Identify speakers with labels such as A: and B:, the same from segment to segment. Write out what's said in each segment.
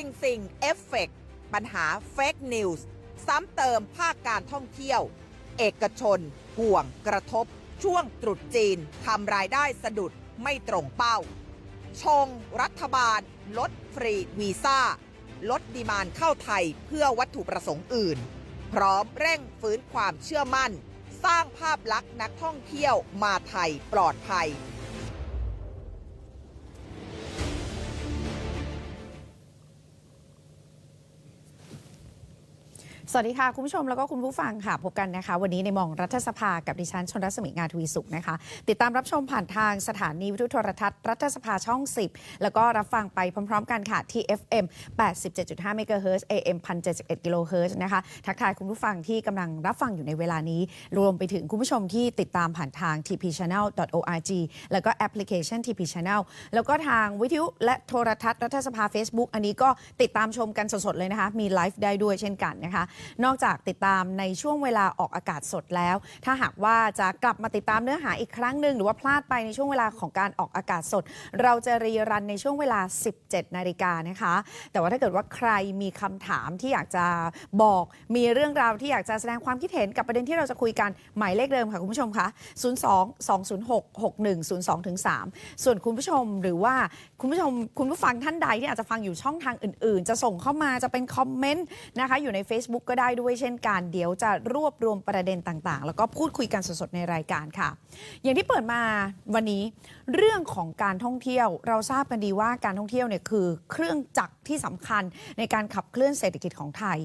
A: สิ่งสิ่งเอฟเฟกปัญหาเฟกนิวส์ซ้ำเติมภาคการท่องเที่ยว เอกชน ห่วงกระทบ ช่วงตรุษจีนทำรายได้สะดุดไม่ตรงเป้า ชง รัฐบาล ลดฟรีวีซ่า ลดดีมานเข้าไทยเพื่อวัตถุประสงค์อื่น พร้อมเร่งฟื้นความเชื่อมั่น สร้างภาพลักษณ์นักท่องเที่ยวมาไทยปลอดภัย
B: สวัสดีค่ะ คุณผู้ชมแล้วก็คุณผู้ฟังค่ะ พบกันนะคะ วันนี้ในมองรัฐสภากับดิฉันชนรัศมีงานทวีสุขนะคะ ติดตามรับชมผ่านทางสถานีวิทยุโทรทัศน์ รัฐสภาช่อง 10 แล้วก็รับฟังไปพร้อมๆ กันค่ะที่ FM 87.5 MHz AM 1071กิโลเฮิรตซ์นะคะ ทักทายคุณผู้ฟังที่กำลังรับฟังอยู่ในเวลานี้ รวมไปถึงคุณผู้ชมที่ติดตามผ่านทาง tpchannel.org แล้วก็แอปพลิเคชัน TP Channel แล้วก็ทางวิทยุและโทรทัศน์รัฐสภา Facebook อันนี้ก็ติดตามชมกันสดๆเลยนะคะ มีไลฟ์ได้ด้วยเช่นกันนะคะนอกจากติดตามในช่วงเวลาออกอากาศสดแล้ว ถ้าหากว่าจะกลับมาติดตามเนื้อหาอีกครั้งหนึ่งหรือว่าพลาดไปในช่วงเวลาของการออกอากาศสด เราจะรีรันในช่วงเวลา 17 นาฬิกานะคะ แต่ว่าถ้าเกิดว่าใครมีคำถามที่อยากจะบอกมีเรื่องราวที่อยากจะแสดงความคิดเห็นกับประเด็นที่เราจะคุยกันหมายเลขเดิมค่ะคุณผู้ชมคะ02 206 6102ถึง3ส่วนคุณผู้ชมหรือว่าคุณผู้ชมคุณผู้ฟังท่านใดที่อาจจะฟังอยู่ช่องทางอื่น ๆ จะส่งเข้ามาจะเป็นคอมเมนต์นะคะอยู่ใน Facebook ก็ได้ด้วยเช่นกันเดี๋ยวจะรวบรวมประเด็นต่างๆ แล้วก็พูดคุยกันสดๆในรายการค่ะ อย่างที่เปิดมาวันนี้เรื่องของการท่องเที่ยว เราทราบกันดีว่าการท่องเที่ยวเนี่ยคือเครื่องจักรที่สำคัญในการขับเคลื่อนเศรษฐกิจของไทย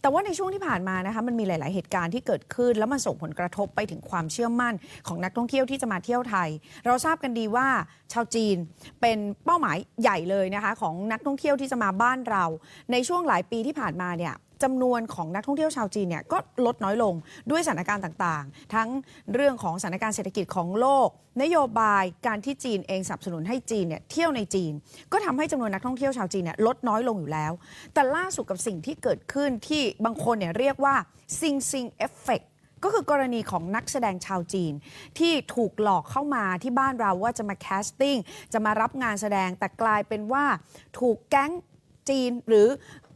B: แต่ว่าในช่วงที่ผ่านมานะคะมันมีหลาย ๆ เหตุการณ์ที่เกิดขึ้น แล้วมันส่งผลกระทบไปถึงความเชื่อมั่นของนักท่องเที่ยวที่จะมาเที่ยวไทย เราทราบกันดีว่าชาวจีนเป็นเป้าหมายใหญ่เลยนะคะของนักท่องเที่ยวที่จะมาบ้านเรา ในช่วงหลายปีที่ผ่านมาเนี่ย จำนวนของนักท่องเที่ยวชาวจีนเนี่ยก็ลดน้อยลงด้วยสถานการณ์ต่างๆ ทั้งเรื่องของสถานการณ์เศรษฐกิจของโลก นโยบายการที่จีนเองสนับสนุนให้จีนเนี่ยเที่ยวในจีน ก็ทำให้จำนวนนักท่องเที่ยวชาวจีนเนี่ยลดน้อยลงอยู่แล้ว แต่ล่าสุดกับสิ่งที่เกิดขึ้นที่บางคนเนี่ยเรียกว่าซิงซิงเอฟเฟกก็คือกรณีของนักแสดงชาวจีน ที่ถูกหลอกเข้ามาที่บ้านเราว่าจะมาแคสติ้งจะมารับงานแสดงแต่กลายเป็นว่าถูกแก๊งจีนหรือ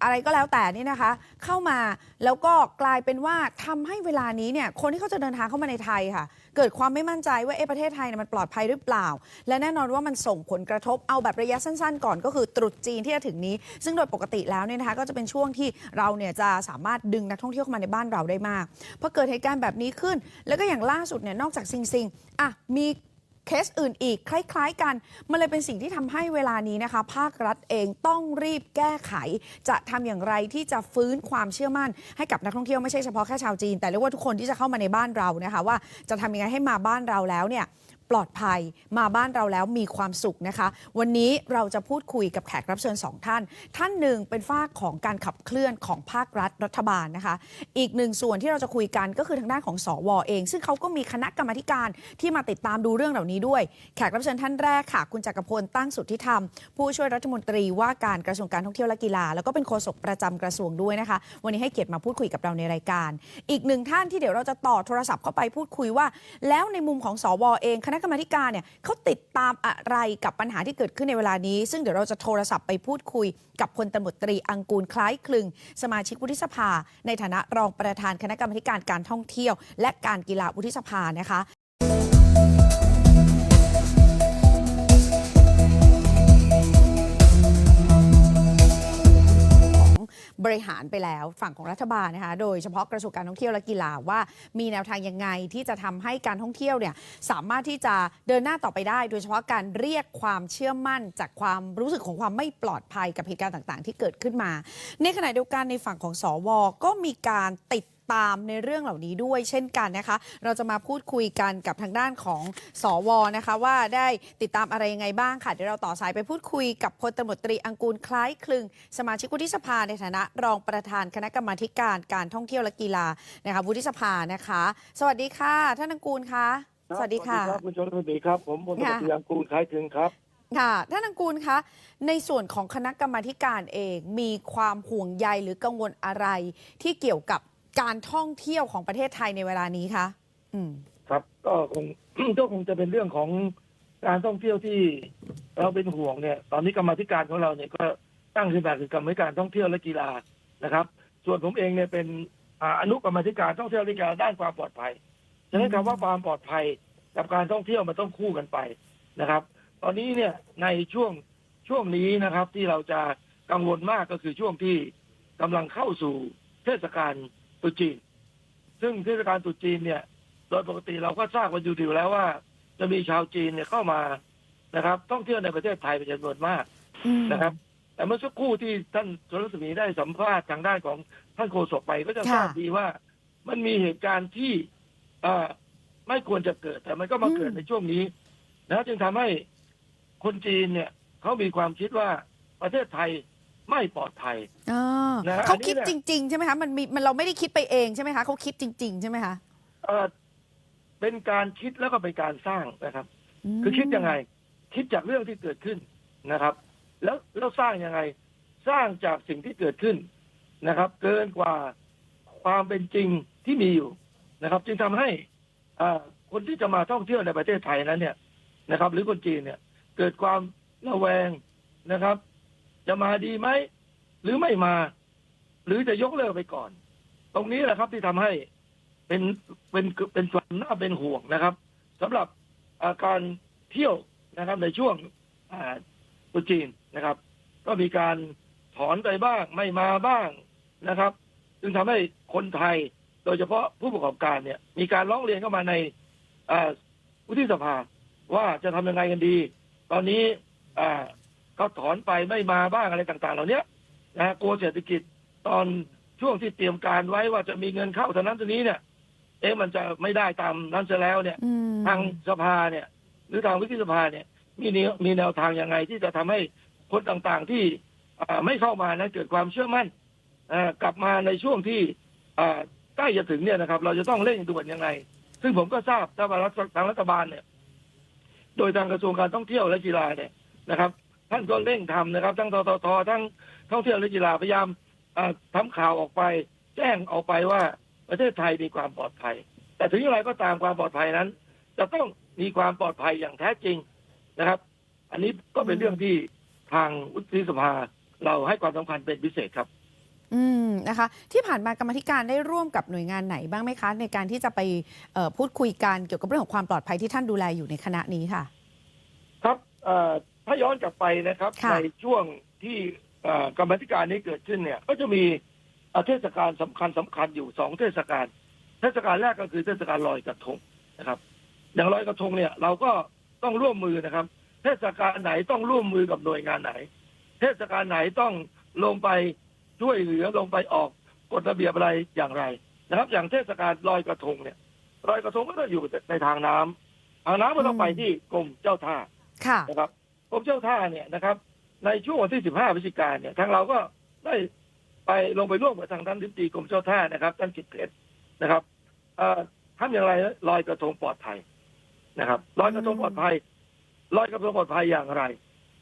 B: อะไรก็แล้วแต่นี่นะคะ เข้ามาแล้วก็กลายเป็นว่าทำให้เวลานี้เนี่ยคนที่เขาจะเดินทางเข้ามาในไทยค่ะ เกิดความไม่มั่นใจว่าเอประเทศไทยเนี่ยมันปลอดภัยหรือเปล่า และแน่นอนว่ามันส่งผลกระทบเอาแบบระยะสั้น ๆ ก่อนก็คือตรุษจีนที่จะถึงนี้ ซึ่งโดยปกติแล้วเนี่ยนะคะก็จะเป็นช่วงที่เราเนี่ยจะสามารถดึงนักท่องเที่ยวเข้ามาในบ้านเราได้มากพอเกิดเหตุการณ์แบบนี้ขึ้น แล้วก็อย่างล่าสุดเนี่ยนอกจากซิงซิงอะมี เคสอื่นอีกคล้าย ๆ กัน มันเลยเป็นสิ่งที่ทำให้เวลานี้นะคะ ภาครัฐเองต้องรีบแก้ไข จะทำอย่างไรที่จะฟื้นความเชื่อมั่น ให้กับนักท่องเที่ยวไม่ใช่เฉพาะแค่ชาวจีน แต่เรียกว่าทุกคนที่จะเข้ามาในบ้านเรานะคะ ว่าจะทำยังไงให้มาบ้านเราแล้วเนี่ย ลอดภัย มาบ้านเราแล้วมีความสุขนะคะ วันนี้เราจะพูดคุยกับแขกรับเชิญสองท่าน ท่านหนึ่งเป็นฝ้าของการขับเคลื่อนของภาครัฐรัฐบาลนะคะ อีกหนึ่งส่วนที่เราจะคุยกันก็คือทางด้านของสวเอง ซึ่งเขาก็มีคณะกรรมการที่มาติดตามดูเรื่องเหล่านี้ด้วย แขกรับเชิญท่านแรกค่ะ คุณจักรพลตั้งสุทธิธรรม ผู้ช่วยรัฐมนตรีว่าการกระทรวงการท่องเที่ยวและกีฬา แล้วก็เป็นโฆษกประจำกระทรวงด้วยนะคะ วันนี้ให้เกียรติมาพูดคุยกับเราในรายการ อีกหนึ่งท่านที่เดี๋ยวเราจะต่อโทรศัพท์เข้าไปพูดคุยว่า แล้วในมุมของสวเองคณะกรรมธิการเนี่ยเขาติดตามอะไรกับปัญหาที่เกิดขึ้นในเวลานี้ ซึ่งเดี๋ยวเราจะโทรศัพท์ไปพูดคุยกับพลตำรวจตรีอังกูลคล้ายคลึง สมาชิกวุฒิสภา ในฐานะรองประธานคณะกรรมธิการการท่องเที่ยว และการกีฬาวุฒิสภานะคะ บริหารไปแล้วฝั่งของรัฐบาลนะคะโดยเฉพาะกระทรวงการท่องเที่ยวและกีฬาว่า มีแนวทางยังไงที่จะทำให้การท่องเที่ยวเนี่ยสามารถที่จะเดินหน้าต่อไปได้ โดยเฉพาะการเรียกความเชื่อมั่น จากความรู้สึกของความไม่ปลอดภัยกับเหตุการณ์ต่าง ๆ ที่เกิดขึ้นมา ในขณะเดียวกันในฝั่งของสวก็มีการติด ตามในเรื่องเหล่านี้ด้วยเช่นกันนะคะ เราจะมาพูดคุยกันกับทางด้านของสวนะคะ ว่าได้ติดตามอะไรยังไงบ้างค่ะเดี๋ยวเราต่อสายไปพูดคุยกับพลตำรวจตรีอังกูลคล้ายคลึง สมาชิกวุฒิสภาในฐานะ รองประธานคณะกรรมาการการท่องเที่ยวและกีฬานะคะวุฒิสภานะคะ สวัสดีค่ะ ท่านอังกูลคะสวัสดีค่ะ
C: ครับคุณชนสวัสดีครับ ผมพลตำรวจตรีอังกูลคล้ายคลึงครับ
B: ค่ะท่านอังกูลคะในส่วนของคณะกรรมาการเองมีความห่วงใยหรือกังวลอะไรที่เกี่ยวกับ การท่องเที่ยวของประเทศไทยในเวลานี้คะอืม
C: ครับ ก็คง ก็คงจะเป็นเรื่องของการท่องเที่ยวที่เราเป็นห่วงเนี่ย ตอนนี้กรรมาธิการของเราเนี่ยก็ตั้งขึ้นมาคือกรรมธิการท่องเที่ยวและกีฬานะครับ ส่วนผมเองเนี่ยเป็นอ่าอนุกรรมาธิการท่องเที่ยวและกีฬาด้านความปลอดภัยฉะนั้นคำว่าความปลอดภัยกับการท่องเที่ยวมันต้องคู่กันไปนะครับ ตอนนี้เนี่ยในช่วงช่วงนี้นะครับ ที่เราจะกังวลมากก็คือช่วงที่กำลังเข้าสู่เทศกาล ตรุษจีน ซึ่งเทศกาลตรุษจีนเนี่ย โดยปกติเราก็ทราบกันอยู่แล้วว่า จะมีชาวจีนเนี่ยเข้ามานะครับท่องเที่ยวในประเทศไทยเป็นจำนวนมาก
B: อืม
C: นะครับ แต่เมื่อสักครู่ที่ท่านชลสมีได้สัมภาษณ์ทางด้านของท่านโฆษกไปก็จะทราบ
B: ค่ะ
C: ดีว่ามันมีเหตุการณ์ที่เอ่อไม่ควรจะเกิด แต่มันก็มาเกิดในช่วงนี้นะจึงทำให้คนจีนเนี่ยเขามีความคิดว่าประเทศไทย ไม่ปลอดภัย
B: อ่า
C: นะฮะ
B: เขา
C: อันนี้
B: คิด
C: เนี่ย
B: จริง ๆ ใช่ไหมคะมันมีมันเราไม่ได้คิดไปเองใช่ไหมคะเขาคิดจริง ๆ ใช่ไหมคะ
C: เอ่อเป็นการคิดแล้วก็เป็นการสร้างนะครับ
B: ม
C: คือคิดยังไง คิดจากเรื่องที่เกิดขึ้นนะครับ แล้วแล้วสร้างยังไง สร้างจากสิ่งที่เกิดขึ้นนะครับ เกินกว่าความเป็นจริงที่มีอยู่นะครับ จึงทำให้อ่าคนที่จะมาท่องเที่ยวในประเทศไทยนั้นเนี่ยนะครับ หรือคนจีนเนี่ย เกิดความระแวงนะครับ จะมาดีไหม หรือไม่มา หรือจะยกเลิกไปก่อน ตรงนี้แหละครับที่ทำให้เป็นเป็นเป็นส่วนน่าเป็นห่วงนะครับสำหรับาการเที่ยวนะครับในช่วงอ่าตรุจีนนะครับ ก็มีการถอนไปบ้างไม่มาบ้างนะครับ จึงทำให้คนไทยโดยเฉพาะผู้ประกอบการเนี่ย มีการร้องเรียนเข้ามาในวุฒิสภาว่าจะทำยังไงกันดี ตอนนี้อ่า เขาถอนไปไม่มาบ้างอะไรต่างๆ เหล่านี้นะฮะกลัวเศรษฐกิจตอนช่วงที่เตรียมการไว้ว่าจะมีเงินเข้าเท่านั้นเท่านี้เนี่ย เอ๊ะมันจะไม่ได้ตามนั้นเสียแล้วเนี่ย
B: อืม
C: ทางสภาเนี่ย หรือทางวิทยสภาเนี่ย มีแนวมีแนวทางยังไงที่จะทำให้คนต่างๆที่อ่าไม่เข้ามานั้นเกิดความเชื่อมั่นอ่ากลับมาในช่วงที่อ่าใกล้จะถึงเนี่ยนะครับ เราจะต้องเร่งด่วนยังไง ซึ่งผมก็ทราบถ้าว่ารัฐทางรัฐบาลเนี่ย โดยทางกระทรวงการท่องเที่ยวและกีฬาเนี่ยนะครับ ท่านก็เร่งทำนะครับ ทั้งททททั้งท่องเที่ยวและกีฬาพยายามอ่าทำข่าวออกไป แจ้งออกไปว่าประเทศไทยมีความปลอดภัย แต่ถึงอย่างไรก็ตามความปลอดภัยนั้น จะต้องมีความปลอดภัยอย่างแท้จริงนะครับ อันนี้ก็เป็นเรื่องที่ทางวุฒิสภาเราให้ความสำคัญเป็นพิเศษครับ
B: อืมนะคะ ที่ผ่านมากรรมาธิการได้ร่วมกับหน่วยงานไหนบ้างไหมคะ ในการที่จะไปเอ่อพูดคุยกันเกี่ยวกับเรื่องของความปลอดภัยที่ท่านดูแลอยู่ในคณะนี้ค่ะ
C: ครับเอ่อ ถ้าย้อนกลับไปนะครับ
B: ค่ะ
C: ในช่วงที่เอ่อกรรมาธิการนี้เกิดขึ้นเนี่ย ก็จะมีเอ่อเทศกาลสำคัญสำคัญอยู่สองเทศกาลเทศกาลแรกก็คือเทศกาลลอยกระทงนะครับ อย่างลอยกระทงเนี่ย เราก็ต้องร่วมมือนะครับ เทศกาลไหนต้องร่วมมือกับหน่วยงานไหน เทศกาลไหนต้องลงไปช่วยเหลือลงไปออกกฎระเบียบอะไรอย่างไรนะครับ อย่างเทศกาลลอยกระทงเนี่ยลอยกระทงก็ต้องอยู่ในทางน้ำทางน้ำก็ต้องไปที่กรมเจ้าท่า
B: ค่ะ
C: นะครับก รมเจ้าท่าเนี่ยนะครับ ในช่วงวันที่ 15พฤศจิกาเนี่ยทางเราก็ได้ไปลงไปร่วมกับทางท่านทิบดีกรมเจ้าท่านะครับท่านกิตเพชรนะครับทำอย่างไรลอยกระทงปลอดภัยนะครับลอยกระทงปลอดภัยลอยกระทงปลอดภัยอย่างไร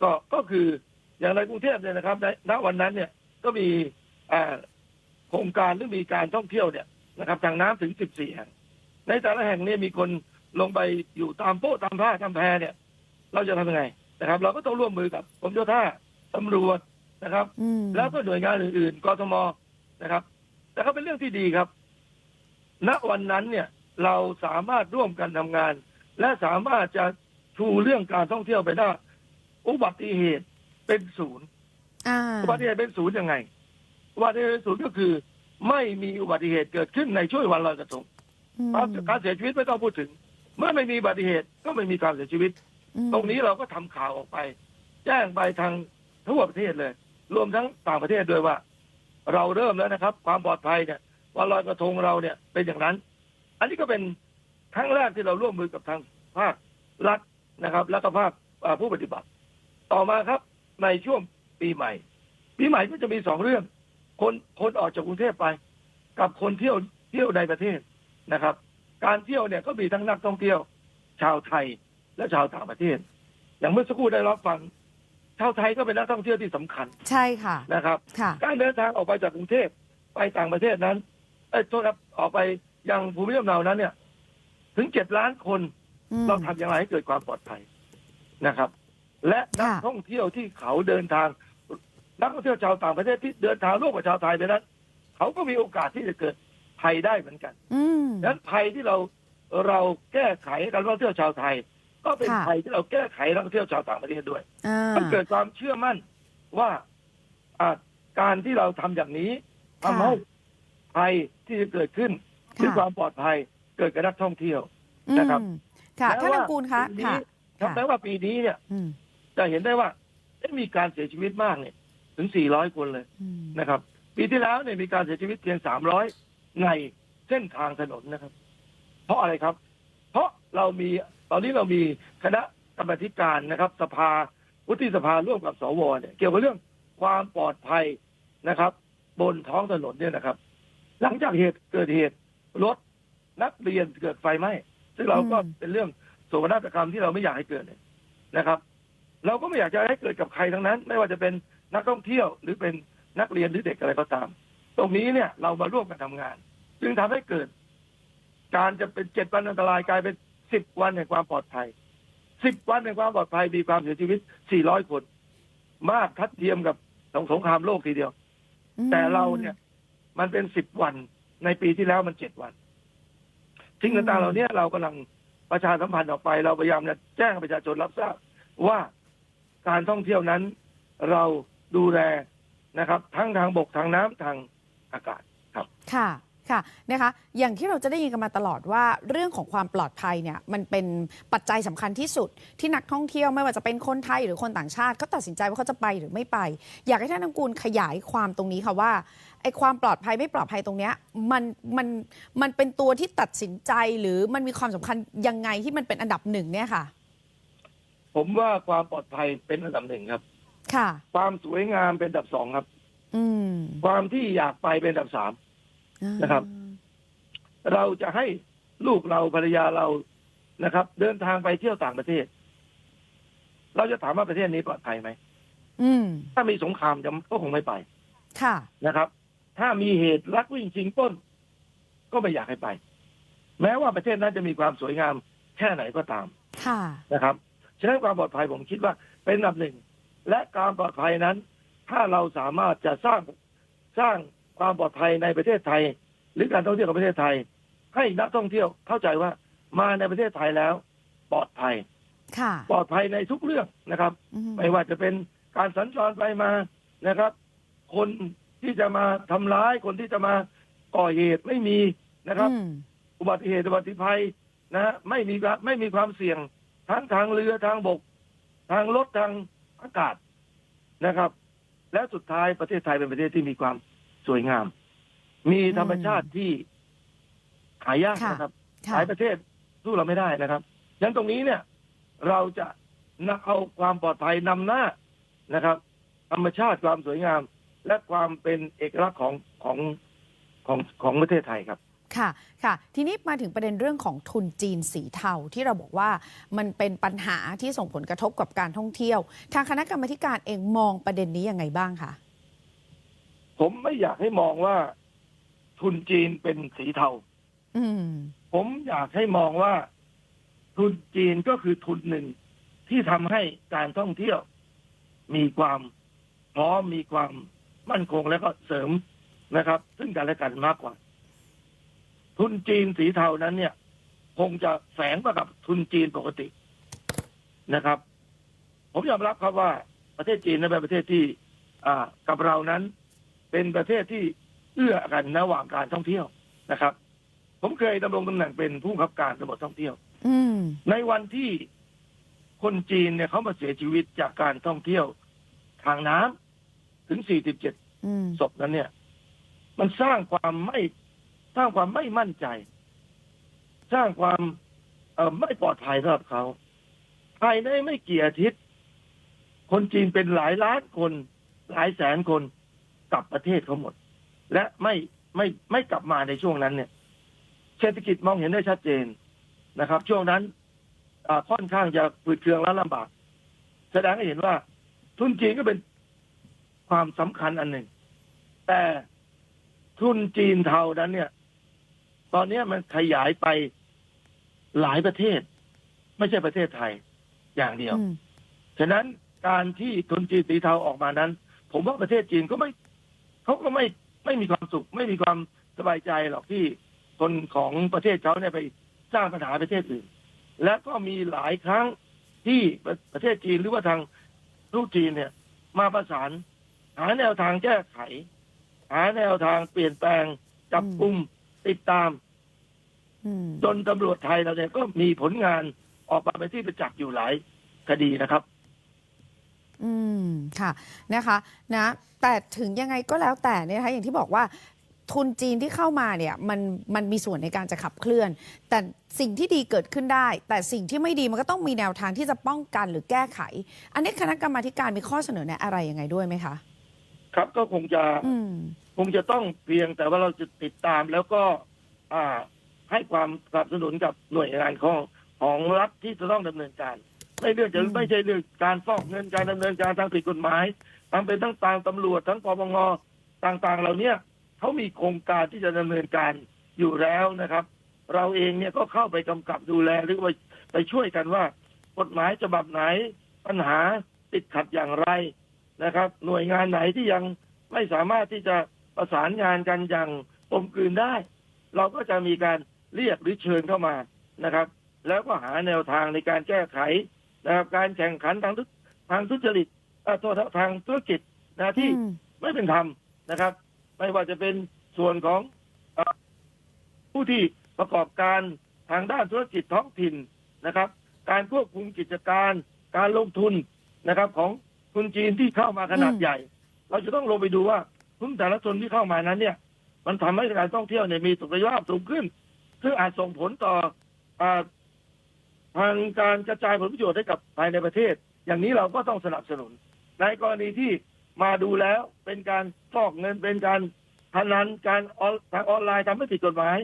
C: ก็ก็คืออย่างในกรุงเทพเนี่ยนะครับในณวันนั้นเนี่ยก็มีโครงการหรือมีการท่องเที่ยวเนี่ยนะครับทางน้ำถึง 14 แห่ง ในแต่ละแห่งเนี่ยมีคนลงไปอยู่ตามโป๊ะตามผ้าตามแพเนี่ย เราจะทำยังไง นะครับ เราก็ต้องร่วมมือกับกรมเจ้าท่าตำรวจนะครับ
B: อืม
C: แล้วก็หน่วยงานอื่นๆกทมนะครับ แต่ก็เป็นเรื่องที่ดีครับ ณวันนั้นเนี่ยเราสามารถร่วมกันทำงาน และสามารถจะชูเรื่องการท่องเที่ยวไปได้อุบัติเหตุเป็นศูนย์
B: อ่า
C: อุบัติเหตุเป็นศูนย์ยังไง อุบัติเหตุเป็นศูนย์ก็คือ ไม่มีอุบัติเหตุเกิดขึ้นในช่วงวันลอยกระทง
B: อืม
C: การเสียชีวิตไม่ต้องพูดถึง เมื่อไม่มีอุบัติเหตุก็ไม่มีการเสียชีวิต
B: อืม
C: ตรงนี้เราก็ทำข่าวออกไป แจ้งไปทางทั่วประเทศเลย รวมทั้งต่างประเทศด้วยว่า เราเริ่มแล้วนะครับ ความปลอดภัยเนี่ยวันลอยกระทงเราเนี่ยเป็นอย่างนั้น อันนี้ก็เป็นครั้งแรกที่เราร่วมมือกับทางภาครัฐนะครับ แล้วก็ภาคผู้ปฏิบัติ ต่อมาครับในช่วงปีใหม่ ปีใหม่ก็จะมีสองเรื่อง คนคนออกจากกรุงเทพไป กับคนเที่ยวเที่ยวในประเทศนะครับ การเที่ยวเนี่ยก็มีทั้งนักท่องเที่ยว ชาวไทย และชาวต่างประเทศ อย่างเมื่อสักครู่ได้รับฟังชาวไทยก็เป็นนักท่องเที่ยวที่สำคัญ
B: ใช่ค่ะ
C: นะครับ
B: ค่ะ
C: การเดินทางออกไปจากกรุงเทพไปต่างประเทศนั้นเอ้ยโทษครับออกไปยังภูมิลำเนานั้นเนี่ย ถึงเจ็ดล้านคน
B: อืม
C: เราทำอย่างไรให้เกิดความปลอดภัยนะครับ และนัก
B: ค่ะ
C: ท่องเที่ยวที่เขาเดินทาง นักท่องเที่ยวชาวต่างประเทศที่เดินทางร่วมกับชาวไทยไปนั้นเขาก็มีโอกาสที่จะเกิดภัยได้เหมือนกัน
B: อืม
C: ดังนั้นภัยที่เราเราแก้ไขการท่องเที่ยวชาวไทย ก็เป็น
B: ค่ะ
C: ภัยที่เราแก้ไขนักท่องเที่ยวชาวต่างประเทศด้วย
B: อ่า
C: มันเกิดความเชื่อมั่นว่าอ่าการที่เราทำอย่างนี้ทำ
B: ค่ะ
C: ให้ภัยที่จะเกิดขึ้นหรือ
B: ค่ะ
C: ความปลอดภัยเกิดกับนักท่องเที่ยว นะครับ
B: อืมค่ะ
C: แม้
B: ท่าน
C: ว่า
B: อังกูลคะ
C: ปีนี้
B: ค่ะ
C: ครับ
B: ค่ะ
C: แม้ว่าปีนี้เนี่ย
B: อืม
C: จะเห็นได้ว่าเอ๊ะมีการเสียชีวิตมากเนี่ยถึง 400 คนเลย
B: อืม
C: นะครับ ปีที่แล้วเนี่ยมีการเสียชีวิตเพียง 300 ในเส้นทางถนนนะครับ เพราะอะไรครับ เรามีตอนนี้เรามีคณะกรรมธิการนะครับ สภาวุฒิสภาร่วมกับสวเนี่ยเกี่ยวกับเรื่องความปลอดภัยนะครับ บนท้องถนนเนี่ยนะครับ หลังจากเหตุเกิดเหตุรถนักเรียนเกิดไฟไหม้ซึ่งเราก็เป็นเรื่องโศกนาฏกรรมที่เราไม่อยากให้เกิดนนะครับ เราก็ไม่อยากจะให้เกิดกับใครทั้งนั้น ไม่ว่าจะเป็นนักท่องเที่ยวหรือเป็นนักเรียนหรือเด็กอะไรก็ตาม ตรงนี้เนี่ยเรามาร่วมกันทำงาน จึงทำให้เกิด การจะเป็นเจ็ดวันอันตรายกลายเป็น สิบวันแห่งความปลอดภัยสิบวันแห่งความปลอดภัยมีความเสียชีวิตสี่ร้อยคน มากทัดเทียมกับสงสงครามโลกทีเดียว
B: อืม
C: แต่เราเนี่ยมันเป็นสิบวันในปีที่แล้วมันเจ็ดวันสิ่งต่างๆเหล่านี้เรากำลังประชาสัมพันธ์ออกไป เราพยายามจะแจ้งให้ประชาชนรับทราบว่าการท่องเที่ยวนั้น เราดูแลนะครับ ทั้งทางบกทางน้ำทางอากาศ
B: ค่ะ ค่ะนะคะอย่างที่เราจะได้ยินกันมาตลอดว่าเรื่องของความปลอดภัยเนี่ยมันเป็นปัจจัยสำคัญที่สุด ที่นักท่องเที่ยวไม่ว่าจะเป็นคนไทยหรือคนต่างชาติก็ตัดสินใจว่าเขาจะไปหรือไม่ไป อยากให้ท่านอังกูลขยายความตรงนี้ค่ะว่าไอ้ความปลอดภัยไม่ปลอดภัยตรงเนี้ยมันมันมันเป็นตัวที่ตัดสินใจหรือมันมีความสำคัญยังไงที่มันเป็นอันดับหนึ่งเนี่ยค่ะ
C: ผมว่าความปลอดภัยเป็นอันดับหนึ่งครับ
B: ค่ะ
C: ความสวยงามเป็นอันดับสองครับ
B: อืม
C: ความที่อยากไปเป็นอันดับสาม นะครับ เราจะให้ลูกเราภรรยาเรานะครับ เดินทางไปเที่ยวต่างประเทศ เราจะถามว่าประเทศนี้ปลอดภัยไหม
B: อืม
C: ถ้ามีสงครามจะก็คงไม่ไป
B: ค่ะ
C: นะครับ ถ้ามีเหตุลักวิ่งชิงปล้น ก็ไม่อยากให้ไป แม้ว่าประเทศนั้นจะมีความสวยงามแค่ไหนก็ตาม
B: ค่ะ
C: นะครับฉะนั้นความปลอดภัยผมคิดว่าเป็นอันดับหนึ่ง และการปลอดภัยนั้น ถ้าเราสามารถจะสร้างสร้าง ความปลอดภัยในประเทศไทย หรือการท่องเที่ยวของประเทศไทย ให้นักท่องเที่ยวเข้าใจว่ามาในประเทศไทยแล้ว ปลอดภัย
B: ค่ะ
C: ปลอดภัยในทุกเรื่องนะครับ
B: อื
C: ไม่ว่าจะเป็นการสัญจรไปมานะครับ คนที่จะมาทำร้ายคนที่จะมาก่อเหตุไม่มีนะครับ
B: อืม
C: อุบัติเหตุอุบัติภัยนะฮะไม่มีความไม่มีความเสี่ยงทั้งทางเรือทางบก ทางรถทางอากาศนะครับ และสุดท้ายประเทศไทยเป็นประเทศที่มีความ สวยงาม มีธรรมชาติที่หายาก
B: ค่ะ
C: นะครับห
B: ค่ะ
C: ลายประเทศสู้เราไม่ได้นะครับยันตรงนี้เนี่ย เราจะนำเอาความปลอดภัยนำหน้านะครับ ธรรมชาติความสวยงาม และความเป็นเอกลักษณ์ของของของของประเทศไทยครับ
B: ค่ะ ค่ะ ทีนี้มาถึงประเด็นเรื่องของทุนจีนสีเทาที่เราบอกว่ามันเป็นปัญหาที่ส่งผลกระทบกับการท่องเที่ยว ทางคณะกรรมาธิการเองมองประเด็นนี้ยังไงบ้างคะ
C: ผมไม่อยากให้มองว่า ทุนจีนเป็นสีเทา
B: อืม
C: ผมอยากให้มองว่า ทุนจีนก็คือทุนหนึ่งที่ทำให้การท่องเที่ยว มีความพร้อมมีความมั่นคงแล้วก็เสริมนะครับ ซึ่งกันและกันมากกว่า ทุนจีนสีเทานั้นเนี่ย คงจะแฝงมากับทุนจีนปกตินะครับ ผมยอมรับครับว่าประเทศจีนนั้นเป็นประเทศที่ อ่า กับเรานั้น เป็นประเทศที่เอื้อกันระหว่างการท่องเที่ยวนะครับ ผมเคยดำรงตำแหน่งเป็นผู้กำกับการตำรวจท่องเที่ยว
B: อืม
C: ในวันที่คนจีนเนี่ยเขามาเสียชีวิตจากการท่องเที่ยวทางน้ำถึง 47
B: อืม
C: ศพนั้นเนี่ย มันสร้างความไม่สร้างความไม่มั่นใจ สร้างความเอ่อไม่ปลอดภัยสำหรับเขาภายในไม่กี่อาทิตย์ คนจีนเป็นหลายล้านคน หลายแสนคน กลับประเทศเขาหมด และไม่ไม่ไม่กลับมาในช่วงนั้นเนี่ย เศรษฐกิจมองเห็นได้ชัดเจนนะครับ ช่วงนั้นอ่าค่อนข้างจะฝืดเคืองและลำบาก แสดงให้เห็นว่า ทุนจีนก็เป็นความสำคัญอันหนึ่ง แต่ทุนจีนเทานั้นเนี่ย ตอนนี้มันขยายไปหลายประเทศ ไม่ใช่ประเทศไทยอย่างเดียว
B: อืม
C: ฉะนั้นการที่ทุนจีนสีเทาออกมานั้น ผมว่าประเทศจีนก็ไม่ เขาก็ไม่ไม่มีความสุข ไม่มีความสบายใจหรอกที่คนของประเทศเขาเนี่ยไปสร้างปัญหาประเทศอื่น และก็มีหลายครั้งที่ประประเทศจีนหรือว่าทางลูกจีนเนี่ย มาประสาน หาแนวทางแก้ไข หาแนวทางเปลี่ยนแปลงจับกลุ่มติดตาม
B: อืม
C: จนตำรวจไทยเราเนี่ยก็มีผลงานออกมาเป็นที่ประจักษ์อยู่หลายคดีนะครับ
B: อืมค่ะนะคะนะแต่ถึงยังไงก็แล้วแต่เนี่ยนะคะอย่างที่บอกว่าทุนจีนที่เข้ามาเนี่ยมันมันมีส่วนในการจะขับเคลื่อน แต่สิ่งที่ดีเกิดขึ้นได้ แต่สิ่งที่ไม่ดีมันก็ต้องมีแนวทางที่จะป้องกันหรือแก้ไข อันนี้คณะกรรมาธิการมีข้อเสนอแนะอะไรยังไงด้วยไหมคะ
C: ครับก็คงจะ
B: อืม
C: คงจะต้องเพียงแต่ว่าเราจะติดตามแล้วก็อ่าให้ความสนับสนุนกับหน่วยงานของของรัฐที่จะต้องดำเนินการ ไม่เรื่องจะ
B: อืม
C: ไม่ใช่เรื่องการฟอกเงินการดำเนินการทางผิดกฎหมายทางเป็นทั้งตางตำรวจทั้งปปงต่างๆเหล่าเนี้ยเขามีโครงการที่จะดำเนินการอยู่แล้วนะครับ เราเองเนี่ยก็เข้าไปกำกับดูแลหรือไปไปช่วยกันว่า กฎหมายฉบับไหน ปัญหาติดขัดอย่างไรนะครับ หน่วยงานไหนที่ยังไม่สามารถที่จะประสานงานกันอย่างกลมกลืนได้ เราก็จะมีการเรียกหรือเชิญเข้ามานะครับ แล้วก็หาแนวทางในการแก้ไข นะครับการแข่งขันทางทุทางทุจริตเอ่อโทษทางธุรกิจนะที่
B: อืม
C: ไม่เป็นธรรมนะครับ ไม่ว่าจะเป็นส่วนของเอ่อผู้ที่ประกอบการทางด้านธุรกิจท้องถิ่นนะครับ การควบคุมกิจการการลงทุนนะครับ ของคุณจีนที่เข้ามาขนาด
B: อืม
C: ใหญ่ เราจะต้องลงไปดูว่าทุนแต่ละชนที่เข้ามานั้น เนี่ย มันทำให้การท่องเที่ยวเนี่ยมีศักยภาพสูงขึ้น ซึ่งอาจส่งผลต่ออา ทางการกระจายผลประโยชน์ให้กับภายในประเทศ อย่างนี้เราก็ต้องสนับสนุน ในกรณีที่มาดูแล้วเป็นการฟอกเงินเป็นการพนันการออนทางออนไลน์ทำให้ผิดกฎหมาย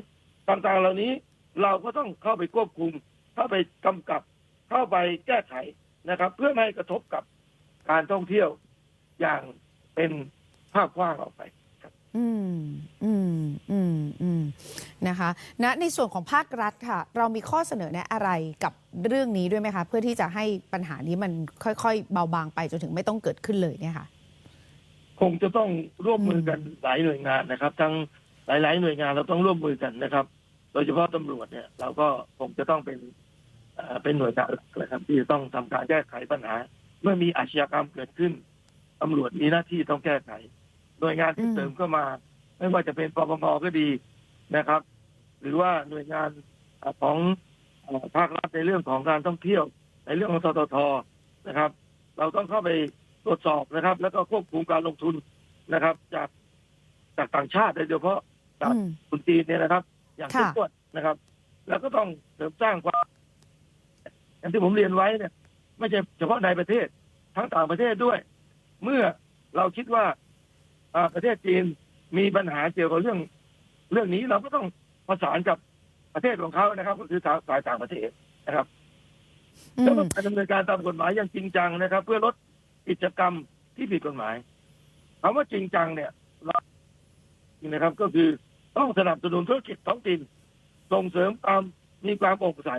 C: ต่างๆเหล่านี้เราก็ต้องเข้าไปควบคุม เข้าไปกำกับ เข้าไปแก้ไขนะครับ เพื่อไม่ให้กระทบกับการท่องเที่ยวอย่างเป็นภาพกว้างออกไป
B: อืมอืมอืมอืมนะคะนะในส่วนของภาครัฐค่ะ เรามีข้อเสนอแนะอะไรกับเรื่องนี้ด้วยไหมคะ เพื่อที่จะให้ปัญหานี้มันค่อยๆ เบาบางไปจนถึงไม่ต้องเกิดขึ้นเลยเนี่ยค่ะ
C: คงจะต้องร่วมมือกันหลายหน่วยงานนะครับ ทั้งหลาย ๆ หน่วยงานเราต้องร่วมมือกันนะครับ โดยเฉพาะตำรวจเนี่ย เราก็คงจะต้องเป็นเป็นหน่วยงานหลักนะครับ ที่จะต้องทำการแก้ไขปัญหา เมื่อมีอาชญากรรมเกิดขึ้นตำรวจมีหน้าที่ต้องแก้ไข หน่วยงานที่
B: อืม
C: เสริมเข้ามา ไม่ว่าจะเป็นปปงก็ดีนะครับ หรือว่าหน่วยงานเอ่อของเอ่อภาครัฐในเรื่องของการท่องเที่ยว ในเรื่องของทททนะครับ เราต้องเข้าไปตรวจสอบนะครับ แล้วก็ควบคุมการลงทุนนะครับ จากจากต่างชาติโดยเฉพาะจาก
B: อืม
C: คุณจีนเนี่ยนะครับ อย่างเข้ม
B: ค่ะ
C: ข้นนะครับ แล้วก็ต้องเสริมสร้างความอย่างที่ผมเรียนไว้เนี่ย ไม่ใช่เฉพาะในประเทศทั้งต่างประเทศด้วย เมื่อเราคิดว่าอ่า ประเทศจีนมีปัญหาเกี่ยวกับเรื่อง เรื่องนี้เราก็ต้องประสานกับประเทศของเขานะครับ ก็คือทางฝ่ายต่างประเทศนะครับ
B: อื
C: แล้ว
B: ม
C: ก็การดำเนินการตามกฎหมายอย่างจริงจังนะครับ เพื่อลดกิจกรรมที่ผิดกฎหมายคำว่าจริงจังเนี่ยเรานะครับ ก็คือต้องสนับสนุนธุรกิจท้องถิ่นส่งเสริมความมีความโปร่งใส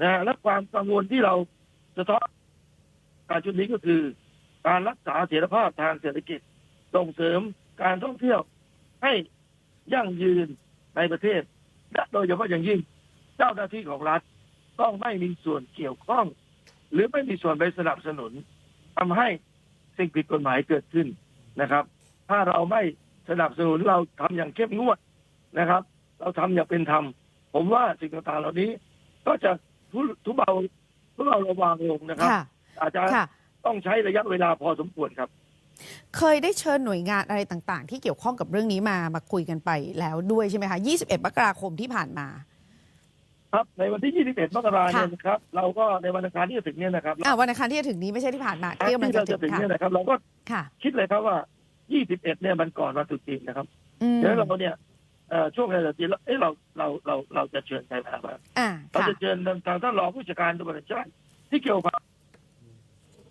C: นะฮะและความกังวลที่เราสะท้อนการชุดนี้ก็คือ การรักษาเสถียรภาพทางเศรษฐกิจ ส่งเสริมการท่องเที่ยวให้ยั่งยืนในประเทศและโดยเฉพาะอย่างยิ่งเจ้าหน้าที่ของรัฐต้องไม่มีส่วนเกี่ยวข้อง หรือไม่มีส่วนไปสนับสนุนทำให้สิ่งผิดกฎหมายเกิดขึ้นนะครับ ถ้าเราไม่สนับสนุนเราทำอย่างเข้มงวดนะครับ เราทำอย่างเป็นธรรมผมว่าสิ่งต่างๆเหล่านี้ ก็จะทุทุเบาทุเบาระวางลงนะครับ
B: ค่ะ
C: อาจจะ
B: ค่ะ
C: ต้องใช้ระยะเวลาพอสมควรครับ
B: เคยได้เชิญหน่วยงานอะไรต่างๆ ที่เกี่ยวข้องกับเรื่องนี้มามาคุยกันไปแล้วด้วยใช่ไหมคะ21มกราคมที่ผ่านมา
C: ครับในวันที่ 21 มกราคม
B: ค่ะ
C: เนี่ยนะครับ เราก็ในวันอังคารที่จะถึงเนี่ยนะครับ
B: อ่าวันอังคารที่จะถึงนี้ไม่ใช่ที่ผ่านมา
C: ที่
B: ที่กำลังจะ
C: เรา
B: ถึ
C: จะ
B: ง
C: ถึง
B: ค่ะ
C: เนี่ยนะครับ เราก็
B: ค่ะ
C: คิดเลยครับว่า 21 เนี่ยมันก่อนวันตรุษจีนนะครับ
B: อืม
C: เดี๋ยวเราเนี่ยเอ่อช่วงในตรุษจีนเราเอ้เราเราเราเราจะเชิญใครมาบ้าง
B: อ่า
C: เรา
B: ค่ะ
C: จะเชิญทางทางท่านรองผู้จัดการตำรวจแห่งชาติที่เกี่ยวกับ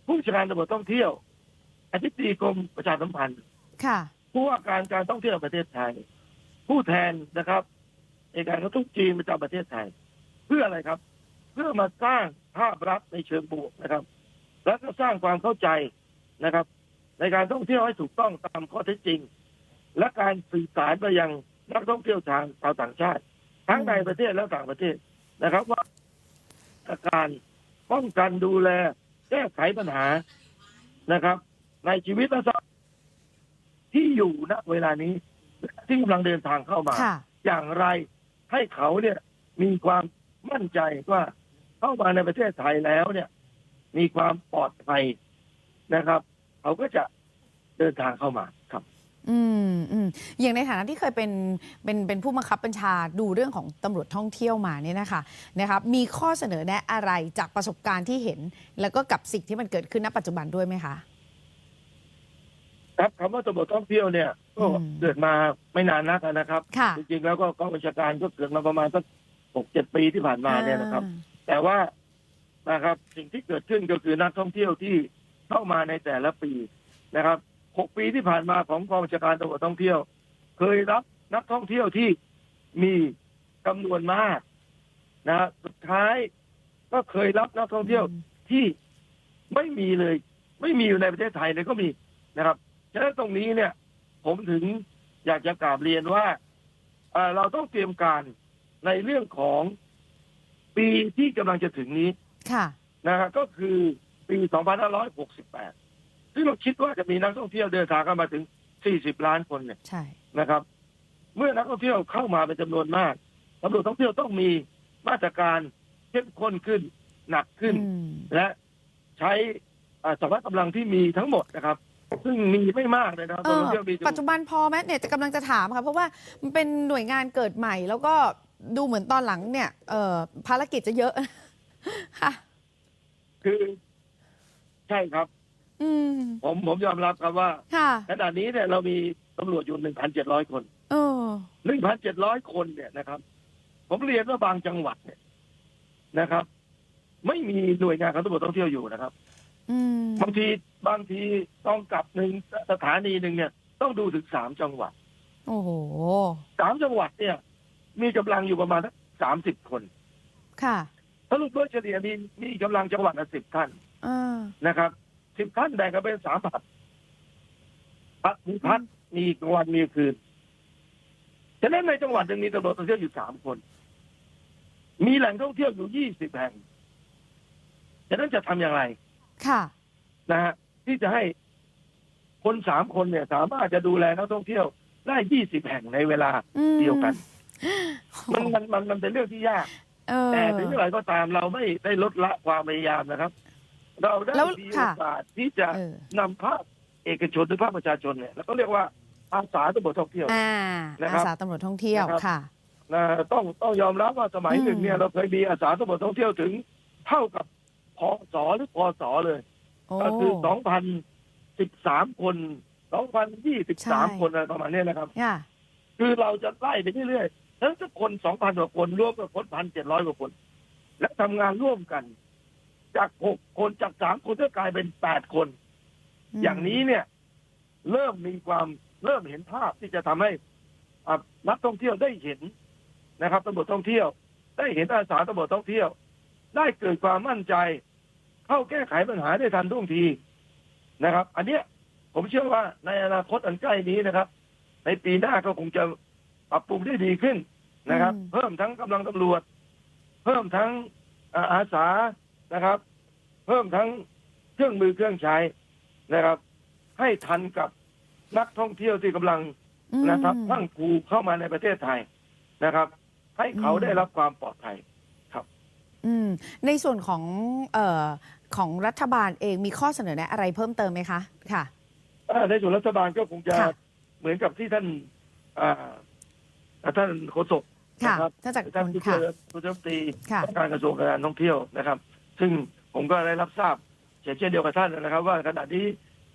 C: ผู้จัดการตำรวจท่องเที่ยว อธิบดีกรมประชาสัมพันธ์
B: ค่ะ
C: ผู้ว่าการการท่องเที่ยวแห่งประเทศไทย ผู้แทนนะครับเอกการกระทุกจีนประจำประเทศไทย เพื่ออะไรครับ เพื่อมาสร้างภาพลักษณ์ในเชิงบวกนะครับ แล้วก็สร้างความเข้าใจนะครับ ในการท่องเที่ยวให้ถูกต้องตามข้อเท็จจริง และการสื่อสารไปยังนักท่องเที่ยวทางชาวต่างชาติ ทั้งในประเทศและต่างประเทศนะครับว่ามาตรการป้องกันดูแลแก้ไขปัญหานะครับ ในชีวิตและทรัพย์ที่อยู่ณเวลานี้ที่กำลังเดินทางเข้ามา
B: ค่ะ
C: อย่างไรให้เขาเนี่ยมีความมั่นใจว่าเข้ามาในประเทศไทยแล้วเนี่ย มีความปลอดภัยนะครับ เขาก็จะเดินทางเข้ามาครับ
B: อืมอืมอย่างในฐานะที่เคยเป็นเป็นเป็นผู้บังคับบัญชาดูเรื่องของตำรวจท่องเที่ยวมาเนี่ยนะคะนะครับ มีข้อเสนอแนะอะไรจากประสบการณ์ที่เห็น แล้วก็กับสิ่งที่มันเกิดขึ้นณปัจจุบันด้วยไหมคะ
C: ครับคำว่าตำรวจท่องเที่ยวเนี่ยก็
B: อืม
C: เกิดมาไม่นานนักนะครับ
B: ค่ะ
C: จริงๆแล้วก็กองบัญชาการก็เกิดมาประมาณสักหกเจ็ดปีที่ผ่านมาเนี่ยนะครับ แต่ว่านะครับสิ่งที่เกิดขึ้นก็คือนักท่องเที่ยวที่เข้ามาในแต่ละปีนะครับหกปีที่ผ่านมาของกองบัญชาการตำรวจท่องเที่ยว เคยรับนักท่องเที่ยวที่มีจำนวนมากนะฮะสุดท้ายก็เคยรับนักท่องเที่ยวที่ไม่มีเลย ไม่มีอยู่ในประเทศไทยเลยก็มีนะครับ ฉะนั้นตรงนี้เนี่ย ผมถึงอยากจะกราบเรียนว่าเอ่อเราต้องเตรียมการในเรื่องของปีที่กำลังจะถึงนี้
B: ค่ะ
C: นะครับก็คือปี 2568 ซึ่งเราคิดว่าจะมีนักท่องเที่ยวเดินทางเข้ามาถึง 40 ล้านคนเนี่ย
B: ใช่
C: นะครับ เมื่อนักท่องเที่ยวเข้ามาเป็นจำนวนมากตำรวจท่องเที่ยวต้องมีมาตรการเข้มข้นขึ้น หนักขึ้น
B: อืม
C: และใช้อ่าสภาพกำลังที่มีทั้งหมดนะครับ ซึ่งมีไม่มากเลยนะครับ
B: เอ
C: ตำรว
B: อ
C: จท่องเที่ยวมี
B: ปัจจุบันพอไหมเนี่ยจะกำลังจะถามค่ะ เพราะว่ามันเป็นหน่วยงานเกิดใหม่ แล้วก็ดูเหมือนตอนหลังเนี่ยเอ่อภารกิจจะเยอะ ค่ะ
C: คือ ใช่ครับ
B: อืม
C: ผมผมยอมรับครับว่า
B: ค่ะ
C: ขณะนี้เนี่ยเรามีตำรวจอยู่ 1,700 คน
B: เออ
C: 1,700 คนเนี่ยนะครับ ผมเรียนว่าบางจังหวัดเนี่ยนะครับ ไม่มีหน่วยงานของตำรวจท่องเที่ยวอยู่นะครับ
B: อืม
C: บางทีบางทีต้องกลับหนึ่งสถานีหนึ่งเนี่ย ต้องดูถึงสามจังหวัด
B: โอ้โห
C: สามจังหวัดเนี่ย มีกำลังอยู่ประมาณสามสิบคน
B: ค่ะ
C: สรุปโดยเฉลี่ยมีมีกำลังจังหวัดละสิบท่าน
B: เออ
C: นะครับสิบท่านแบ่งกันเป็นสามผัดพัดมีพัดมีกลางวันมีคืนฉะนั้นในจังหวัดหนึ่งมีตำรวจท่องเที่ยวอยู่สามคน มีแหล่งท่องเที่ยวอยู่ยี่สิบแห่งฉะนั้นจะทำอย่างไร
B: ค่ะ
C: นะฮะที่จะให้คนสามคนเนี่ยสามารถจะดูแลนักท่องเที่ยวได้ยี่สิบแห่งในเวลา
B: อืม
C: เดียวกัน มันมันมันมันเป็นเรื่องที่ยาก
B: เออ
C: แต่ถึงอย่างไรก็ตามเราไม่ได้ลดละความพยายามนะครับ เราได้
B: แล้ว
C: มีโอ
B: ค่ะ
C: กาสที่จะ
B: เออ
C: นำภาคเอกชนหรือภาคประชาชนเนี่ยแล้วก็เรียกว่าอาสาตำรวจท่องเที่ยว
B: อ่า
C: นะครับ
B: อาสาตำรวจท่องเที่ยว
C: นะครับ
B: ค่ะ
C: นะต้องต้องยอมรับว่าสมัยหนึ่งเนี่ย
B: อืม
C: เราเคยมีอาสาตำรวจท่องเที่ยวถึงเท่ากับพ สหรือพศเลย
B: โอ้
C: ก็คือสองพันสิบสามคนสองพันยี่สิบ
B: ใช่
C: สามคนอะไรประมาณเนี้ยนะครับ
B: ค่ะ
C: คือเราจะไล่ไปเรื่อยๆทั้งทุกคนสองพันกว่าคนรวมกับคนพันเจ็ดร้อยกว่าคน และทำงานร่วมกัน จากหกคนจากสามคนก็กลายเป็นแปดคน
B: อืม
C: อย่างนี้เนี่ย เริ่มมีความเริ่มเห็นภาพที่จะทำให้อะนักท่องเที่ยวได้เห็นนะครับตำรวจท่องเที่ยว ได้เห็นอาสาตำรวจท่องเที่ยว ได้เกิดความมั่นใจ เข้าแก้ไขปัญหาได้ทันท่วงทีนะครับ อันเนี้ยผมเชื่อว่าในอนาคตอันใกล้นี้นะครับ ในปีหน้าก็คงจะปรับปรุงได้ดีขึ้นนะครับ
B: อืม
C: เพิ่มทั้งกำลังตำรวจ เพิ่มทั้งอ่าอาสานะครับ เพิ่มทั้งเครื่องมือเครื่องใช้นะครับ ให้ทันกับนักท่องเที่ยวที่กำลัง
B: อืม
C: นะครับทั้งผูเข้ามาในประเทศไทยนะครับ ให้เขา
B: อืม
C: ได้รับความปลอดภัย
B: อืมในส่วนของเอ่อของรัฐบาลเองมีข้อเสนอแนะอะไรเพิ่มเติมไหมคะค่ะ
C: อ่าในส่วนรัฐบาลก็คงจะ
B: ค่ะ
C: เหมือนกับที่ท่านอ่าท่านโฆษก
B: ค่ะ
C: นะครับ
B: ถ้าจาก
C: ท่านผู้
B: ค่ะ
C: ช่วยผู้ช่วยรัฐมนตรี
B: ค่ะ
C: ว่าการกระทรวงการท่องเที่ยวนะครับ ซึ่งผมก็ได้รับทราบเช่นเดียวกับท่านนะครับ ว่าขณะนี้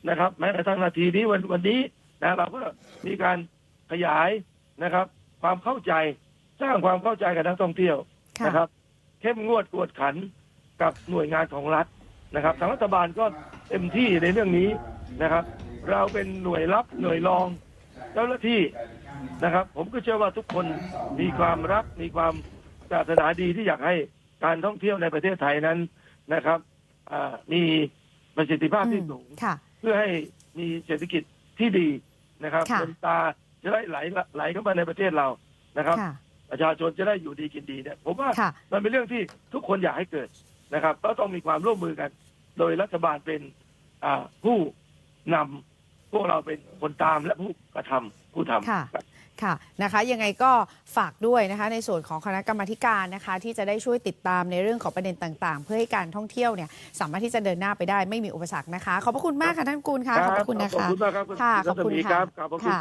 C: นะครับแม้กระทั่งนาทีนี้วันวันนี้นะเราก็มีการขยายนะครับ ความเข้าใจสร้างความเข้าใจกับนักท่องเที่ยว
B: ค่ะ
C: นะครับ เข้มงวดกวดขันกับหน่วยงานของรัฐนะครับ ทางรัฐบาลก็เต็มที่ในเรื่องนี้นะครับ เราเป็นหน่วยรับหน่วยรองเจ้าหน้าที่นะครับ ผมก็เชื่อว่าทุกคนมีความรักมีความปรารถนาดีที่อยากให้การท่องเที่ยวในประเทศไทยนั้นนะครับอ่ามีประสิทธิภาพที่สูง
B: ค่ะ
C: เพื่อให้มีเศรษฐกิจที่ดีนะครับ
B: ค่ะ
C: เงินตราจะได้ไหลไหลเข้ามาในประเทศเรานะครับ
B: ค่ะ
C: ประชาชนจะได้อยู่ดีกินดีเนี่ยผมว่า
B: ค่ะ
C: มันเป็นเรื่องที่ทุกคนอยากให้เกิดนะครับก็ต้องมีความร่วมมือกัน โดยรัฐบาลเป็นอ่าผู้นำพวกเราเป็นคนตามและผู้กระทำผู้ทำ
B: ค่ะ
C: ครับ
B: ค่ะนะคะยังไงก็ฝากด้วยนะคะ ในส่วนของคณะกรรมาธิการนะคะ ที่จะได้ช่วยติดตามในเรื่องของประเด็นต่างๆ เพื่อให้การท่องเที่ยวเนี่ยสามารถที่จะเดินหน้าไปได้ไม่มีอุปสรรคนะคะ ขอบพระคุณมากค่ะท่านกูลค่ะขอบพระคุณนะ
C: ขอบ
B: คะ
C: คุณมากครับณ
B: ค่ะ
C: ณ
B: ขอบคุณ
C: รัศมี
B: ค่ะ
C: รับขอบพระคุณ
B: ค่ะ